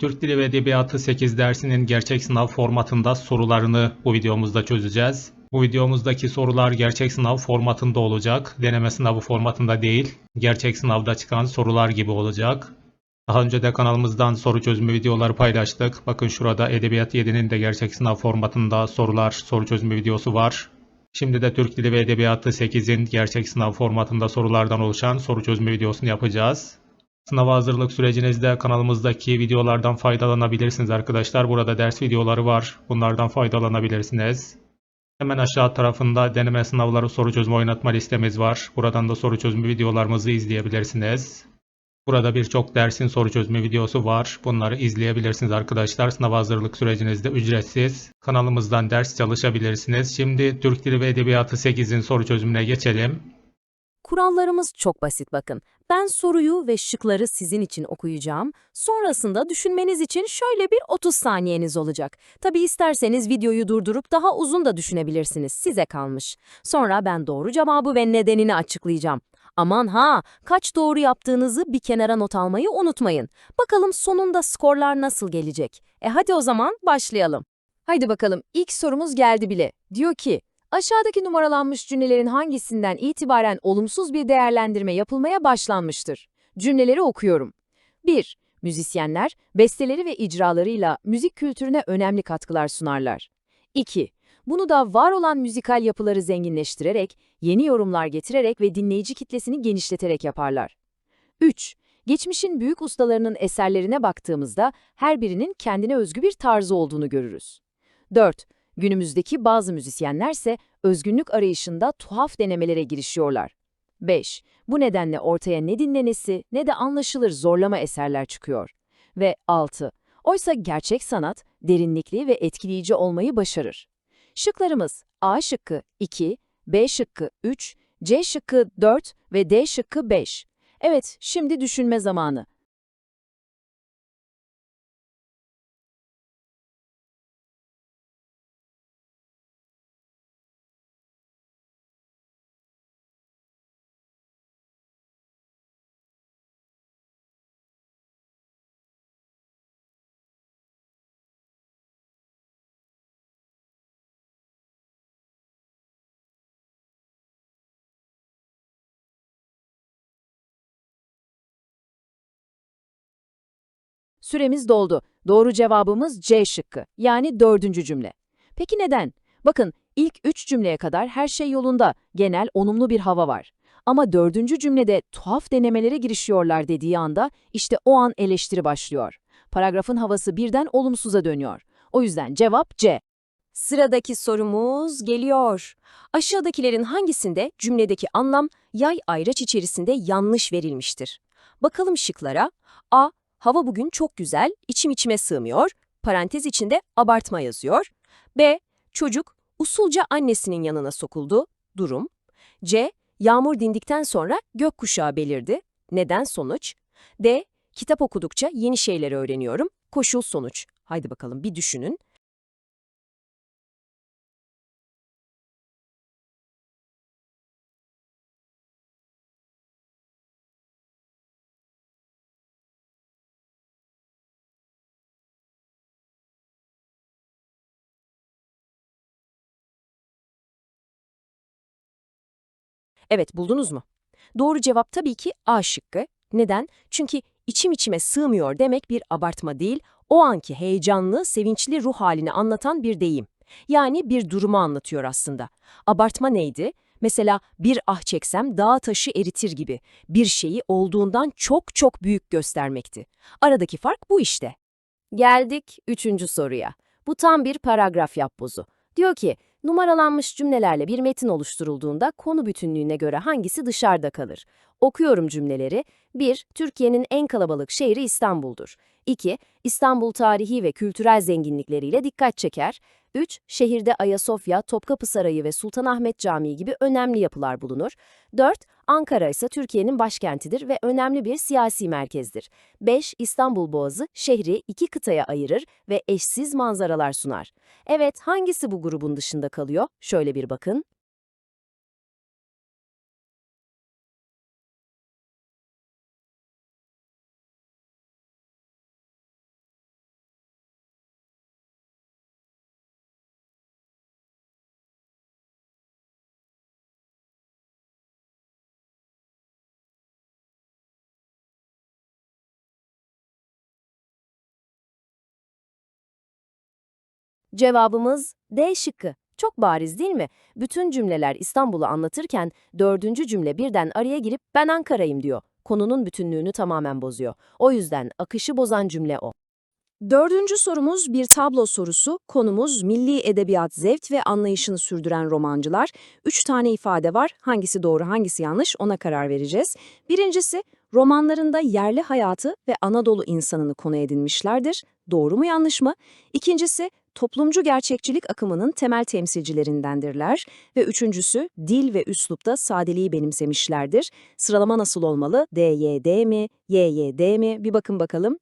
Türk Dili ve Edebiyatı 8 dersinin gerçek sınav formatında sorularını bu videomuzda çözeceğiz. Bu videomuzdaki sorular gerçek sınav formatında olacak. Deneme sınavı formatında değil, gerçek sınavda çıkan sorular gibi olacak. Daha önce de kanalımızdan soru çözümü videoları paylaştık. Bakın şurada Edebiyat 7'nin de gerçek sınav formatında sorular, soru çözümü videosu var. Şimdi de Türk Dili ve Edebiyatı 8'in gerçek sınav formatında sorulardan oluşan soru çözümü videosunu yapacağız. Sınava hazırlık sürecinizde kanalımızdaki videolardan faydalanabilirsiniz arkadaşlar. Burada ders videoları var. Bunlardan faydalanabilirsiniz. Hemen aşağı tarafında deneme sınavları soru çözümü oynatma listemiz var. Buradan da soru çözümü videolarımızı izleyebilirsiniz. Burada birçok dersin soru çözümü videosu var. Bunları izleyebilirsiniz arkadaşlar. Sınav hazırlık sürecinizde ücretsiz. Kanalımızdan ders çalışabilirsiniz. Şimdi Türk Dili ve Edebiyatı 8'in soru çözümüne geçelim. Kurallarımız çok basit bakın. Ben soruyu ve şıkları sizin için okuyacağım. Sonrasında düşünmeniz için şöyle bir 30 saniyeniz olacak. Tabi isterseniz videoyu durdurup daha uzun da düşünebilirsiniz. Size kalmış. Sonra ben doğru cevabı ve nedenini açıklayacağım. Aman ha, kaç doğru yaptığınızı bir kenara not almayı unutmayın. Bakalım sonunda skorlar nasıl gelecek? E hadi o zaman başlayalım. Haydi bakalım ilk sorumuz geldi bile. Diyor ki, Aşağıdaki numaralanmış cümlelerin hangisinden itibaren olumsuz bir değerlendirme yapılmaya başlanmıştır? Cümleleri okuyorum. 1. Müzisyenler, besteleri ve icralarıyla müzik kültürüne önemli katkılar sunarlar. 2. Bunu da var olan müzikal yapıları zenginleştirerek, yeni yorumlar getirerek ve dinleyici kitlesini genişleterek yaparlar. 3. Geçmişin büyük ustalarının eserlerine baktığımızda her birinin kendine özgü bir tarzı olduğunu görürüz. 4. Günümüzdeki bazı müzisyenlerse özgünlük arayışında tuhaf denemelere girişiyorlar. 5. Bu nedenle ortaya ne dinlenesi ne de anlaşılır zorlama eserler çıkıyor. Ve 6. Oysa gerçek sanat derinlikli ve etkileyici olmayı başarır. Şıklarımız A şıkkı 2, B şıkkı 3, C şıkkı 4 ve D şıkkı 5. Evet, şimdi düşünme zamanı. Süremiz doldu. Doğru cevabımız C şıkkı, yani dördüncü cümle. Peki neden? Bakın, ilk üç cümleye kadar her şey yolunda, genel, olumlu bir hava var. Ama dördüncü cümlede tuhaf denemelere girişiyorlar dediği anda işte o an eleştiri başlıyor. Paragrafın havası birden olumsuza dönüyor. O yüzden cevap C. Sıradaki sorumuz geliyor. Aşağıdakilerin hangisinde cümledeki anlam yay ayraç içerisinde yanlış verilmiştir? Bakalım şıklara. A. Hava bugün çok güzel, içim içime sığmıyor. Parantez içinde abartma yazıyor. B. Çocuk usulca annesinin yanına sokuldu. Durum. C. Yağmur dindikten sonra gökkuşağı belirdi. Neden sonuç? D. Kitap okudukça yeni şeyler öğreniyorum. Koşul sonuç. Haydi bakalım bir düşünün. Evet, buldunuz mu? Doğru cevap tabii ki A şıkkı. Neden? Çünkü içim içime sığmıyor demek bir abartma değil, o anki heyecanlı, sevinçli ruh halini anlatan bir deyim. Yani bir durumu anlatıyor aslında. Abartma neydi? Mesela bir ah çeksem dağ taşı eritir gibi. Bir şeyi olduğundan çok çok büyük göstermekti. Aradaki fark bu işte. Geldik üçüncü soruya. Bu tam bir paragraf yapbozu. Diyor ki, numaralanmış cümlelerle bir metin oluşturulduğunda konu bütünlüğüne göre hangisi dışarıda kalır? Okuyorum cümleleri. 1. Türkiye'nin en kalabalık şehri İstanbul'dur. 2. İstanbul tarihi ve kültürel zenginlikleriyle dikkat çeker. 3. Şehirde Ayasofya, Topkapı Sarayı ve Sultanahmet Camii gibi önemli yapılar bulunur. 4. Ankara ise Türkiye'nin başkentidir ve önemli bir siyasi merkezdir. 5. İstanbul Boğazı şehri iki kıtaya ayırır ve eşsiz manzaralar sunar. Evet, hangisi bu grubun dışında kalıyor? Şöyle bir bakın. Cevabımız D şıkkı. Çok bariz değil mi? Bütün cümleler İstanbul'u anlatırken dördüncü cümle birden araya girip ben Ankara'yım diyor. Konunun bütünlüğünü tamamen bozuyor. O yüzden akışı bozan cümle o. Dördüncü sorumuz bir tablo sorusu. Konumuz milli edebiyat zevk ve anlayışını sürdüren romancılar. Üç tane ifade var. Hangisi doğru hangisi yanlış ona karar vereceğiz. Birincisi romanlarında yerli hayatı ve Anadolu insanını konu edinmişlerdir. Doğru mu yanlış mı? İkincisi toplumcu gerçekçilik akımının temel temsilcilerindendirler. Ve üçüncüsü dil ve üslupta sadeliği benimsemişlerdir. Sıralama nasıl olmalı? D, Y, D mi? Y, Y, D mi? Bir bakın bakalım.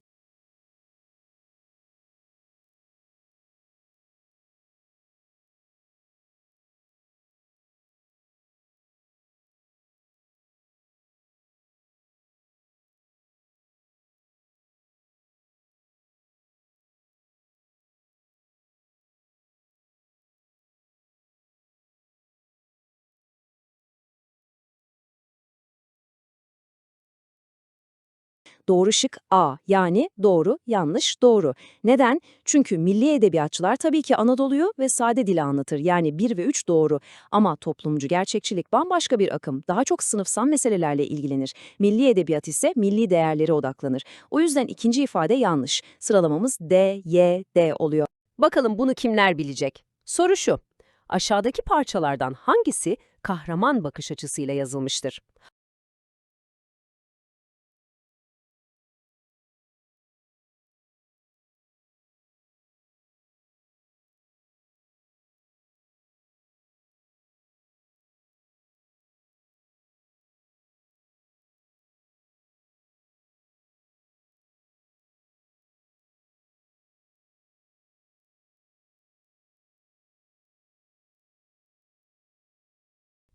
Doğru şık A yani doğru, yanlış, doğru. Neden? Çünkü milli edebiyatçılar tabii ki Anadolu'yu ve sade dili anlatır. Yani 1 ve 3 doğru. Ama toplumcu gerçekçilik bambaşka bir akım. Daha çok sınıfsal meselelerle ilgilenir. Milli edebiyat ise milli değerlere odaklanır. O yüzden ikinci ifade yanlış. Sıralamamız D, Y, D oluyor. Bakalım bunu kimler bilecek? Soru şu. Aşağıdaki parçalardan hangisi kahraman bakış açısıyla yazılmıştır?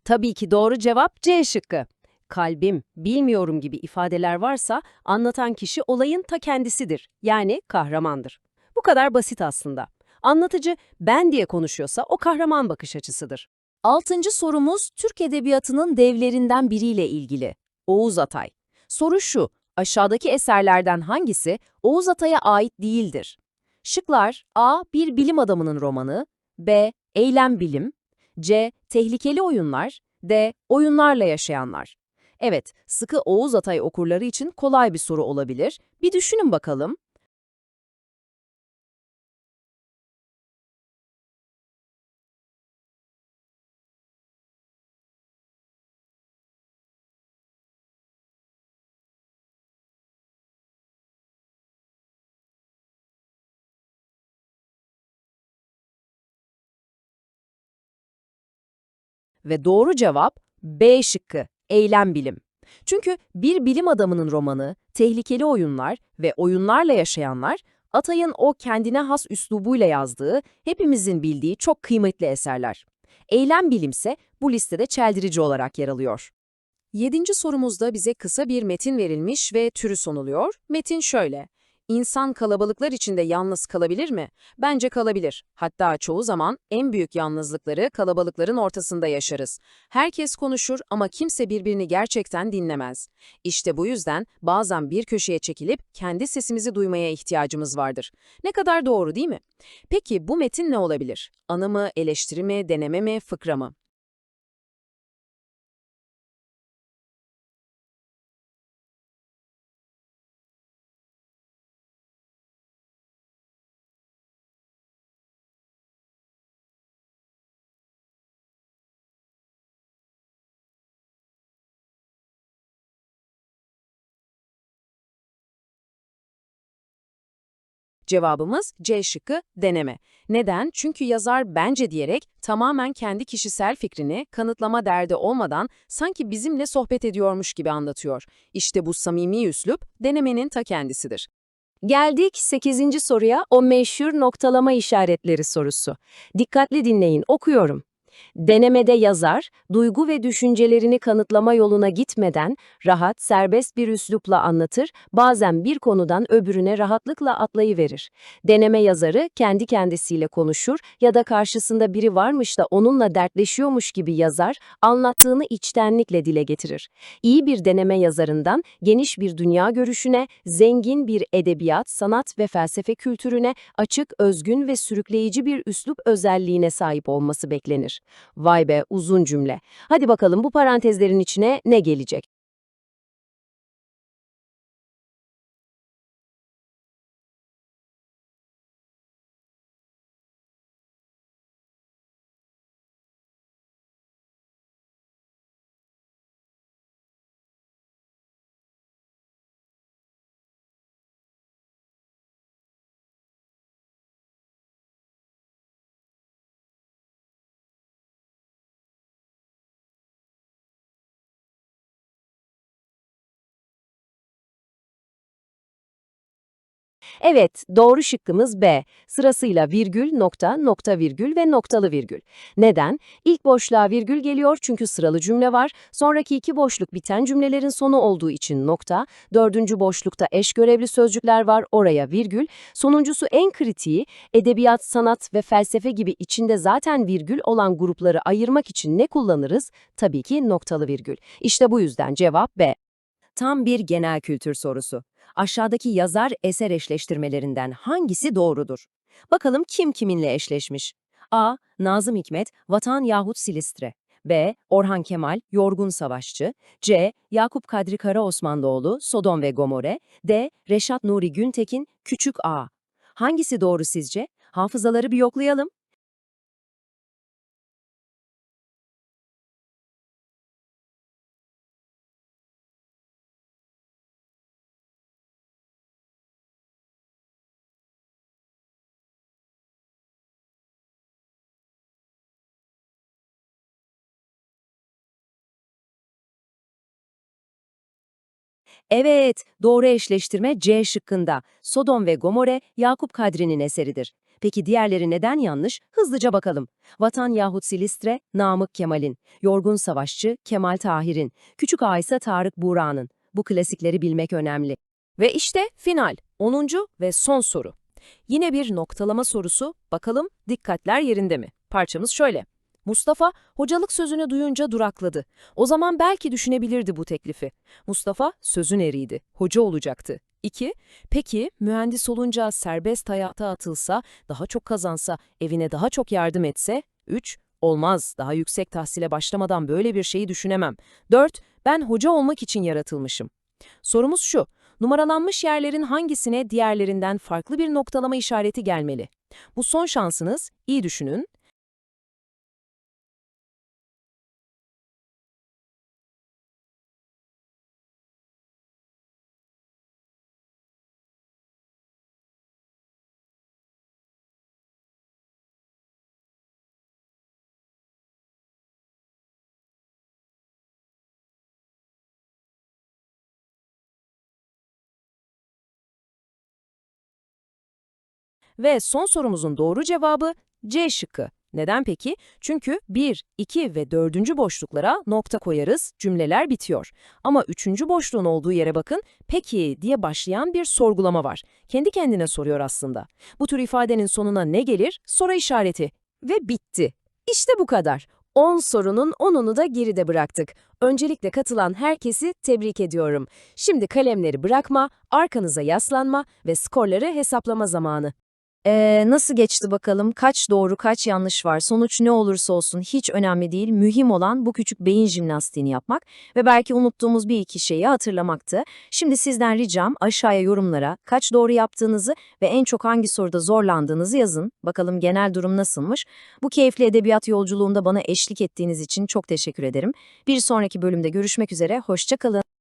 Tabii ki doğru cevap C şıkkı. Kalbim, bilmiyorum gibi ifadeler varsa anlatan kişi olayın ta kendisidir. Yani kahramandır. Bu kadar basit aslında. Anlatıcı ben diye konuşuyorsa o kahraman bakış açısıdır. Altıncı sorumuz Türk Edebiyatı'nın devlerinden biriyle ilgili. Oğuz Atay. Soru şu, aşağıdaki eserlerden hangisi Oğuz Atay'a ait değildir? Şıklar A. Bir bilim adamının romanı B. Eylem bilim C. Tehlikeli oyunlar. D. Oyunlarla yaşayanlar. Evet, sıkı Oğuz Atay okurları için kolay bir soru olabilir. Bir düşünün bakalım. Ve doğru cevap B şıkkı, eylem bilim. Çünkü bir bilim adamının romanı, tehlikeli oyunlar ve oyunlarla yaşayanlar, Atay'ın o kendine has üslubuyla yazdığı, hepimizin bildiği çok kıymetli eserler. Eylem bilimse bu listede çeldirici olarak yer alıyor. Yedinci sorumuzda bize kısa bir metin verilmiş ve türü sonuluyor. Metin şöyle. İnsan kalabalıklar içinde yalnız kalabilir mi? Bence kalabilir. Hatta çoğu zaman en büyük yalnızlıkları kalabalıkların ortasında yaşarız. Herkes konuşur ama kimse birbirini gerçekten dinlemez. İşte bu yüzden bazen bir köşeye çekilip kendi sesimizi duymaya ihtiyacımız vardır. Ne kadar doğru değil mi? Peki bu metin ne olabilir? Anı mı, eleştiri mi, deneme mi, fıkra mı? Cevabımız C şıkkı deneme. Neden? Çünkü yazar bence diyerek tamamen kendi kişisel fikrini kanıtlama derdi olmadan sanki bizimle sohbet ediyormuş gibi anlatıyor. İşte bu samimi üslup denemenin ta kendisidir. Geldik 8. soruya o meşhur noktalama işaretleri sorusu. Dikkatli dinleyin okuyorum. Denemede yazar, duygu ve düşüncelerini kanıtlama yoluna gitmeden rahat, serbest bir üslupla anlatır, bazen bir konudan öbürüne rahatlıkla atlayıverir. Deneme yazarı kendi kendisiyle konuşur ya da karşısında biri varmış da onunla dertleşiyormuş gibi yazar, anlattığını içtenlikle dile getirir. İyi bir deneme yazarından geniş bir dünya görüşüne, zengin bir edebiyat, sanat ve felsefe kültürüne, açık, özgün ve sürükleyici bir üslup özelliğine sahip olması beklenir. Vay be uzun cümle. Hadi bakalım bu parantezlerin içine ne gelecek? Evet, doğru şıkkımız B. Sırasıyla virgül, nokta, nokta virgül ve noktalı virgül. Neden? İlk boşluğa virgül geliyor çünkü sıralı cümle var. Sonraki iki boşluk biten cümlelerin sonu olduğu için nokta. Dördüncü boşlukta eş görevli sözcükler var, oraya virgül. Sonuncusu en kritiği, edebiyat, sanat ve felsefe gibi içinde zaten virgül olan grupları ayırmak için ne kullanırız? Tabii ki noktalı virgül. İşte bu yüzden cevap B. Tam bir genel kültür sorusu. Aşağıdaki yazar eser eşleştirmelerinden hangisi doğrudur? Bakalım kim kiminle eşleşmiş? A. Nazım Hikmet, Vatan yahut Silistre. B. Orhan Kemal, Yorgun Savaşçı. C. Yakup Kadri Karaosmanoğlu, Sodom ve Gomorre. D. Reşat Nuri Güntekin, Küçük A. Hangisi doğru sizce? Hafızaları bir yoklayalım. Evet, doğru eşleştirme C şıkkında. Sodom ve Gomorre, Yakup Kadri'nin eseridir. Peki diğerleri neden yanlış? Hızlıca bakalım. Vatan yahut Silistre, Namık Kemal'in. Yorgun Savaşçı, Kemal Tahir'in. Küçük Ağa ise Tarık Buğra'nın. Bu klasikleri bilmek önemli. Ve işte final, 10. ve son soru. Yine bir noktalama sorusu, bakalım dikkatler yerinde mi? Parçamız şöyle. Mustafa, hocalık sözünü duyunca durakladı. O zaman belki düşünebilirdi bu teklifi. Mustafa, sözün eriydi. Hoca olacaktı. 2. Peki, mühendis olunca serbest hayata atılsa, daha çok kazansa, evine daha çok yardım etse? 3. Olmaz, daha yüksek tahsile başlamadan böyle bir şeyi düşünemem. 4. Ben hoca olmak için yaratılmışım. Sorumuz şu, numaralanmış yerlerin hangisine diğerlerinden farklı bir noktalama işareti gelmeli? Bu son şansınız, iyi düşünün. Ve son sorumuzun doğru cevabı C şıkkı. Neden peki? Çünkü 1, 2 ve 4. boşluklara nokta koyarız, cümleler bitiyor. Ama 3. boşluğun olduğu yere bakın, peki diye başlayan bir sorgulama var. Kendi kendine soruyor aslında. Bu tür ifadenin sonuna ne gelir? Soru işareti. Ve bitti. İşte bu kadar. 10 sorunun 10'unu da geride bıraktık. Öncelikle katılan herkesi tebrik ediyorum. Şimdi kalemleri bırakma, arkanıza yaslanma ve skorları hesaplama zamanı. Ee, nasıl geçti bakalım? Kaç doğru, kaç yanlış var? Sonuç ne olursa olsun hiç önemli değil. Mühim olan bu küçük beyin jimnastiğini yapmak ve belki unuttuğumuz bir iki şeyi hatırlamaktı. Şimdi sizden ricam aşağıya yorumlara kaç doğru yaptığınızı ve en çok hangi soruda zorlandığınızı yazın. Bakalım genel durum nasılmış? Bu keyifli edebiyat yolculuğunda bana eşlik ettiğiniz için çok teşekkür ederim. Bir sonraki bölümde görüşmek üzere, hoşça kalın.